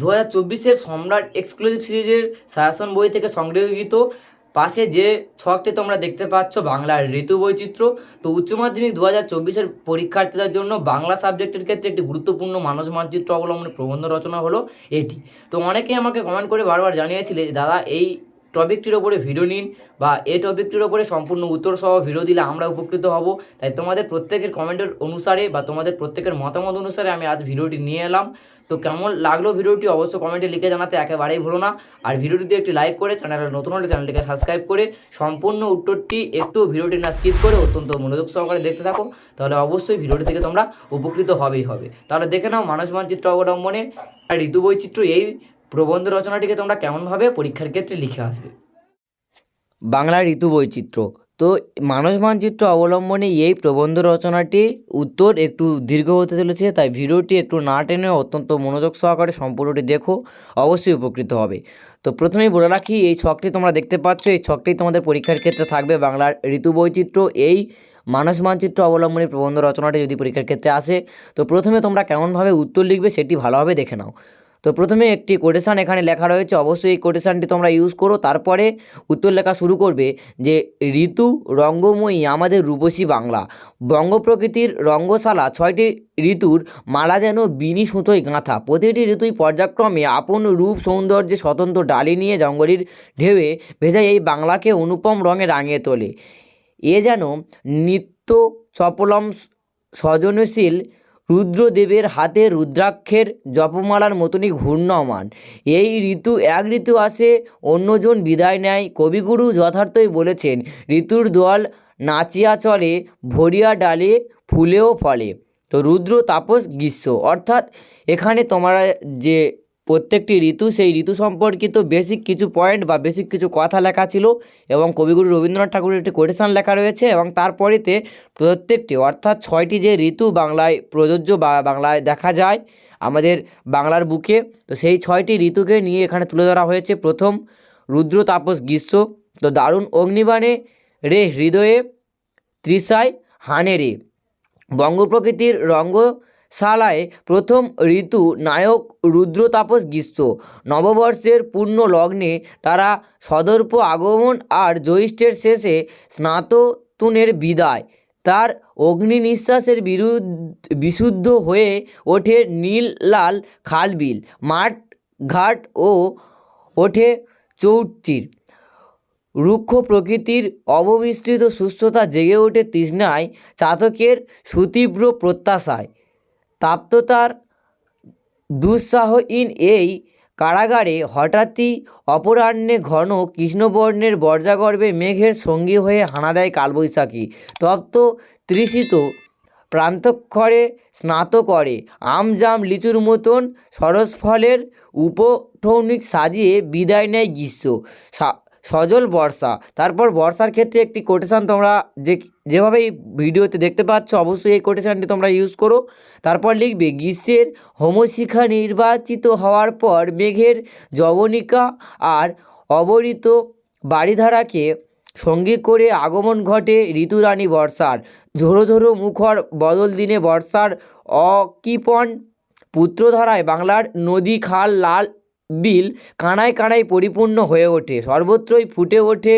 দু হাজার চব্বিশের সম্রাট এক্সক্লুসিভ সিরিজের শাসন বই থেকে সংগৃহীত। পাশে যে ছকটি তোমরা দেখতে পাচ্ছ, বাংলার ঋতু বৈচিত্র্য। তো উচ্চ মাধ্যমিক দু হাজার চব্বিশের পরীক্ষার্থীদের জন্য বাংলা সাবজেক্টের ক্ষেত্রে একটি গুরুত্বপূর্ণ মানস মানচিত্র অবলম্বনে প্রবন্ধ রচনা হলো এটি। তো অনেকেই আমাকে কমেন্ট করে বারবার জানিয়েছিলে যে, দাদা, এই টপিকটির ওপরে ভিডিও নিন বা এই টপিকটির ওপরে সম্পূর্ণ উত্তর সহ ভিডিও দিলে আমরা উপকৃত হব। তাই তোমাদের প্রত্যেকের কমেন্টের অনুসারে বা তোমাদের প্রত্যেকের মতামত অনুসারে আমি আজ ভিডিওটি নিয়ে এলাম। তো কেমন লাগল ভিডিওটি অবশ্যই কমেন্টে লিখে জানাতে একেবারেই ভুলো না। আর ভিডিওটিতে একটি লাইক করে চ্যানেলের নতুন হলে চ্যানেলটিকে সাবস্ক্রাইব করে সম্পূর্ণ উত্তরটি একটু ভিডিওটি না স্কিপ করে অত্যন্ত মনোযোগ সহকারে দেখতে থাকো। তাহলে অবশ্যই ভিডিওটি থেকে তোমরা উপকৃত হবেই হবে। তাহলে দেখে নাও মানস মানচিত্র অবলম্বনে আর ঋতু বৈচিত্র্য এই প্রবন্ধ রচনাটিকে তোমরা কেমনভাবে পরীক্ষার ক্ষেত্রে লিখে আসবে? বাংলা ঋতু বৈচিত্র্য। তো মানস মানচিত্র অবলম্বনে এই প্রবন্ধ রচনাটি উত্তর একটু দীর্ঘ হতে চলেছে, তাই ভিডিওটি একটু না টেনে অত্যন্ত মনোযোগ সহকারে সম্পূর্ণটি দেখো, অবশ্যই উপকৃত হবে। তো প্রথমেই বলে রাখি, এই ছকটি তোমরা দেখতে পাচ্ছ, এই ছকটি তোমাদের পরীক্ষার ক্ষেত্রে থাকবে বাংলার ঋতু বৈচিত্র্য। এই মানস মানচিত্র অবলম্বনে প্রবন্ধ রচনাটি যদি পরীক্ষার ক্ষেত্রে আসে, তো প্রথমে তোমরা কেমনভাবে উত্তর লিখবে সেটি ভালোভাবে দেখে নাও। তো প্রথমে একটি কোটেশান এখানে লেখা রয়েছে, অবশ্যই এই কোটেশানটি তোমরা ইউজ করো। তারপরে উত্তর লেখা শুরু করবে যে, ঋতু, রঙ্গময়ী, আমাদের রূপসী বাংলা। বঙ্গ প্রকৃতির রঙ্গশালা, ছয়টি ঋতুর মালা যেন বিনি সুতোয় গাঁথা। প্রতিটি ঋতুই পর্যায়ক্রমে আপন রূপ, সৌন্দর্যে স্বতন্ত্র ডালি নিয়ে জঙ্গলের ঢেউয়ে ভেজা এই বাংলাকে অনুপম রঙে রাঙিয়ে তোলে। এ যেন নিত্য চপলম সজনশীল রুদ্রদেবের হাতে রুদ্রাক্ষের জপমালার মতনই ঘূর্ণমান। এই ঋতু, এক ঋতু আসে, অন্যজন বিদায় নেয়। কবিগুরু যথার্থই বলেছেন, ঋতুর দল নাচিয়া চলে, ভরিয়া ডালে ফুলেও ফলে। তো রুদ্র তাপস গ্রীষ্ম, অর্থাৎ এখানে তোমরা যে প্রত্যেকটি ঋতু সেই ঋতু সম্পর্কিত বেসিক কিছু পয়েন্ট বা বেসিক কিছু কথা লেখা ছিল এবং কবিগুরু রবীন্দ্রনাথ ঠাকুরের একটি কোটেশন লেখা রয়েছে এবং তারপরেতে প্রত্যেকটি অর্থাৎ ছয়টি যে ঋতু বাংলায় প্রযোজ্য বা বাংলায় দেখা যায় আমাদের বাংলার বুকে, তো সেই ছয়টি ঋতুকে নিয়ে এখানে তুলে ধরা হয়েছে। প্রথম, রুদ্র তাপস গ্রীষ্ম, তো দারুণ অগ্নিবাণে রে হৃদয়ে তৃষায় হানে রে। বঙ্গ প্রকৃতির রঙ্গশালায় প্রথম ঋতু নায়ক রুদ্র তাপস গ্রীষ্ম। নববর্ষের পূর্ণ লগ্নে তারা সদর্প আগমন আর জ্যৈষ্ঠের শেষে স্নাততুনের বিদায়। তার অগ্নি নিঃশ্বাসের বিরুদ্ধ, বিশুদ্ধ হয়ে ওঠে নীল লাল খালবিল, মাঠ ঘাট ও ওঠে চৌচির। রুক্ষ প্রকৃতির অবমিশ্রিত সুস্থতা জেগে ওঠে তৃষ্ণায়, চাতকের সুতীব্র প্রত্যাশায়। তাপ্ততার দুঃসাহহীন এই কারাগারে হঠাৎই অপরাহ্নে ঘন কৃষ্ণবর্ণের বর্জাগর্ভে মেঘের সঙ্গী হয়ে হানা দেয় কালবৈশাখী। তপ্ত তৃষিত প্রান্তক্ষরে স্নাত করে আম জাম লিচুর মতন সরসফলের উপঠৌনিক সাজিয়ে বিদায় নেয় গ্রীষ্ম। সজল বর্ষা। তারপর বর্ষার ক্ষেত্রে একটি কোটেশান তোমরা যে, যেভাবে এই ভিডিওতে দেখতে পাচ্ছ, অবশ্যই এই কোটেশানটি তোমরা ইউজ করো। তারপর লিখবে, গ্রীষ্মের হোমশিখা নির্বাচিত হওয়ার পর মেঘের জবনিকা আর অবরিত বাড়িধারাকে সঙ্গী করে আগমন ঘটে ঋতুরানী বর্ষার। ঝোড়ো ঝোড়ো মুখর বদল দিনে বর্ষার অকৃপণ পুত্রধারায় বাংলার নদী খাল, লাল বিল কানায় কানায় পরিপূর্ণ হয়ে ওঠে। সর্বত্রই ফুটে ওঠে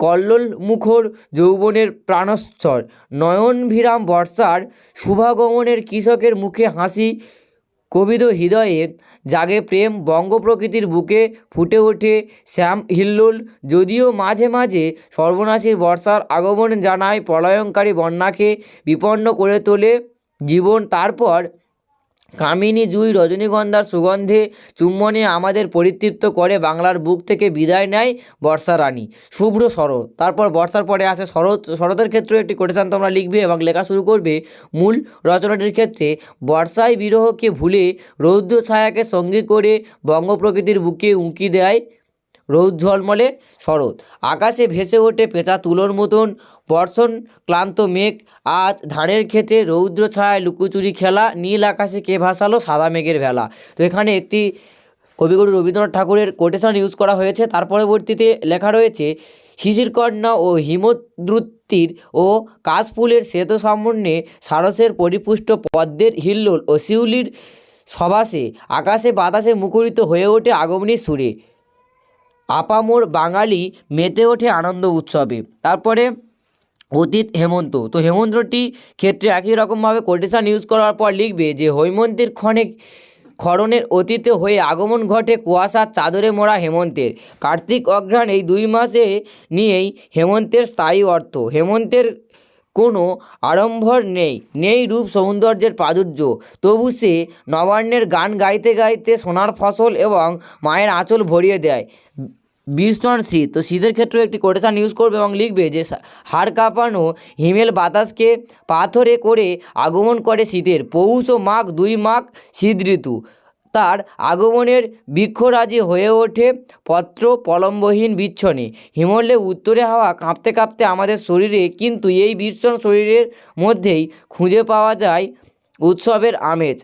কল্লোল মুখর যৌবনের প্রাণস্বর নয়নভিরাম বর্ষার শুভাগমনের কৃষকের মুখে হাসি, কবিদ হৃদয়ে জাগে প্রেম বঙ্গ প্রকৃতির বুকে ফুটে ওঠে শ্যাম হিল্লোল। যদিও মাঝে মাঝে সর্বনাশীর বর্ষার আগমন জানায় প্রলয়ঙ্কারী বন্যাকে বিপন্ন করে তোলে জীবন, তারপর কামিনী জুই রজনীগন্ধার সুগন্ধে চুম্বনে আমাদের পরিতৃপ্ত করে বাংলার বুক থেকে বিদায় নেয় বর্ষা রানী। শুভ্র শরৎ। তারপর বর্ষার পরে আসে শরৎ। শরতের ক্ষেত্রে একটি কোটেশান তোমরা লিখবে এবং লেখা শুরু করবে, মূল রচনাটির ক্ষেত্রে, বর্ষায় বিরহকে ভুলে রৌদ্র ছায়াকে সঙ্গী করে বঙ্গ প্রকৃতির বুকে উঁকি দেয় রৌদ ঝলমলে শরৎ। আকাশে ভেসে ওঠে পেঁচা তুলোর মতন। বর্ষণ, ক্লান্ত মেঘ, আজ ধানের ক্ষেতে রৌদ্র ছায়ায় লুকোচুরি খেলা, নীল আকাশে কে ভাসালো সাদা মেঘের ভেলা। তো এখানে একটি কবিগুরু রবীন্দ্রনাথ ঠাকুরের কোটেশন ইউজ করা হয়েছে। তার পরবর্তীতে লেখা রয়েছে শিশির কন্যা ও হিমদ্রুতির ও কাশফুলের শ্বেত সামন্যে সারসের পরিপুষ্ট পদ্মের হিল্লোল ও শিউলির সবাসে আকাশে বাতাসে মুখরিত হয়ে ওঠে আগমনীর সুরে। আপামোর বাঙালি মেতে ওঠে আনন্দ উৎসবে। তারপরে অতীত হেমন্ত। তো হেমন্তটি ক্ষেত্রে একই রকমভাবে কোটেশন ইউজ করার পর লিখবে যে, হৈমন্তের ক্ষণে ক্ষরণের অতীতে হয়ে আগমন ঘটে কুয়াশার চাদরে মোড়া হেমন্তের। কার্তিক অঘ্রাণ এই দুই মাসে নিয়েই হেমন্তের স্থায়ী অর্থ। হেমন্তের কোনো আড়ম্বর নেই নেই রূপ সৌন্দর্যের প্রাদুর্য তবু সে নবান্নের গান গাইতে গাইতে সোনার ফসল এবং মায়ের আঁচল ভরিয়ে দেয়। ভীষণ শীত তো শীতের ক্ষেত্রেও একটি কোটেশান ইউজ করবে এবং লিখবে যে হাড় কাঁপানো হিমেল বাতাসকে পাথরে করে আগমন করে শীতের পৌষ ও মাঘ, দুই মাঘ, শীত ঋতু। তার আগমনের বৃক্ষরাজি হয়ে ওঠে পত্র পলম্বহীন বিচ্ছনে। হিমলে উত্তরে হাওয়া কাঁপতে কাঁপতে আমাদের শরীরে কিন্তু এই ভীষণ শরীরের মধ্যেই খুঁজে পাওয়া যায় উৎসবের আমেজ।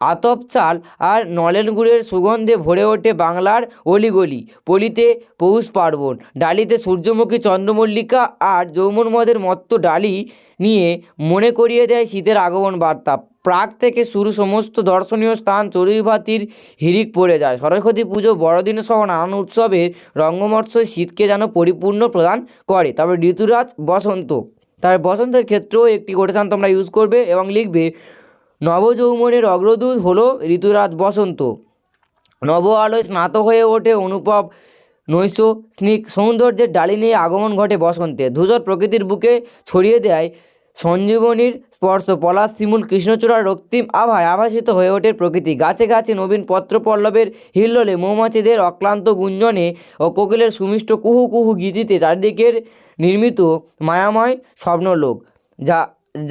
আতপ চাল আর নলেন গুড়ের সুগন্ধে ভরে ওঠে বাংলার অলিগলি, পলিতে পৌষ পার্বণ। ডালিতে সূর্যমুখী চন্দ্রমল্লিকা আর যৌমন মদের মত্ত ডালি নিয়ে মনে করিয়ে দেয় শীতের আগমন বার্তা। প্রাক থেকে শুরু সমস্ত দর্শনীয় স্থান চড়ুইভাতির হিড়িক পড়ে যায়। সরস্বতী পুজো বড়দিন সহ নানান উৎসবের রঙ্গমহোৎসব শীতকে যেন পরিপূর্ণ প্রদান করে। তবে ঋতুরাজ বসন্ত। তার বসন্তের ক্ষেত্রেও একটি কোটেশন তোমরা ইউজ করবে এবং লিখবে নবযৌবনের অগ্রদূত হলো ঋতুরাজ বসন্ত। নব আলোয় স্নাত হয়ে ওঠে অনুপব নৈশ। স্নিক সৌন্দর্যের ডালি নিয়ে আগমন ঘটে বসন্তে। ধূসর প্রকৃতির বুকে ছড়িয়ে দেয় সঞ্জীবনীর স্পর্শ। পলাশ, শিমুল, কৃষ্ণচূড়ার রক্তিম আভায় আভাসিত হয়ে ওঠে প্রকৃতি। গাছে গাছে নবীন পত্রপল্লবের হিল্লোলে মৌমাছিদের অক্লান্ত গুঞ্জনে ও কোকিলের সুমিষ্ট কুহু কুহু গীতিতে চারিদিকের নির্মিত মায়াময় স্বপ্নলোক, যা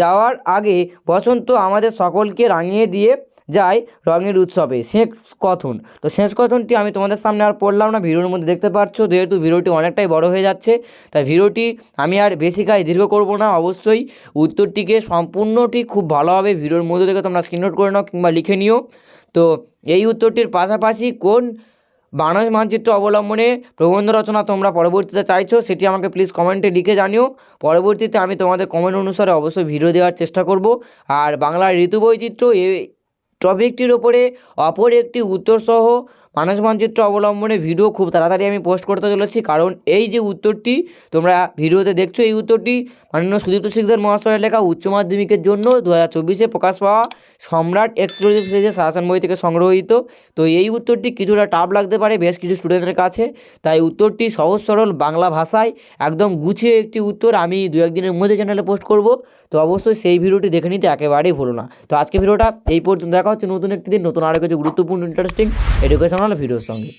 যাওয়ার আগে বসন্ত আমাদের সকলকে রাঙিয়ে দিয়ে যায় রঙের উৎসবে। শেষ কথন। তো শেষ কথনটি আমি তোমাদের সামনে আর পড়লাম না, ভিডিওর মধ্যে দেখতে পাচ্ছ, যেহেতু ভিডিওটি অনেকটাই বড় হয়ে যাচ্ছে, তাই ভিডিওটি আমি আর বেশি কাজ দীর্ঘ করব না। অবশ্যই উত্তরটিকে সম্পূর্ণটি খুব ভালোভাবে ভিডিওর মধ্যে থেকে তোমরা স্ক্রিননোট করে নাও কিংবা লিখে নিও। তো এই উত্তরটির পাশাপাশি কোন বাংলাদেশ মানচিত্র অবলম্বনে প্রবন্ধ রচনা তোমরা পরবর্তীতে চাইছো, সেটি আমাকে প্লিজ কমেন্টে লিখে জানিও। পরবর্তীতে আমি তোমাদের কমেন্ট অনুসারে অবশ্যই ভিডিও দেওয়ার চেষ্টা করব। আর বাংলার ঋতু বৈচিত্র্য এ টপিকটির ওপরে অপর একটি উত্তরসহ মানস মানচিত্র অবলম্বনে ভিডিও খুব তাড়াতাড়ি আমি পোস্ট করতে চলেছি। কারণ এই যে উত্তরটি তোমরা ভিডিওতে দেখছ, এই উত্তরটি মাননীয় সুদীপ্ত শিকদার মহাশয়ের লেখা উচ্চ মাধ্যমিকের জন্য দু হাজার চব্বিশে প্রকাশ পাওয়া সম্রাট এক্সক্লুসিভ সিরিজের শাসন বই থেকে সংগ্রহীত। তো এই উত্তরটি কিছুটা টাফ লাগতে পারে বেশ কিছু স্টুডেন্টের কাছে। তাই উত্তরটি সহজ সরল বাংলা ভাষায় একদম গুছিয়ে একটি উত্তর আমি দু একদিনের মধ্যে চ্যানেলে পোস্ট করব। তো অবশ্যই সেই ভিডিওটি দেখে নিতে একেবারেই ভুলো না। তো আজকে ভিডিওটা এই পর্যন্ত। দেখা হচ্ছে নতুন একটি দিন, নতুন আরও কিছু গুরুত্বপূর্ণ ইন্টারেস্টিং এডুকেশনাল জানালে ভিডিওর সঙ্গে।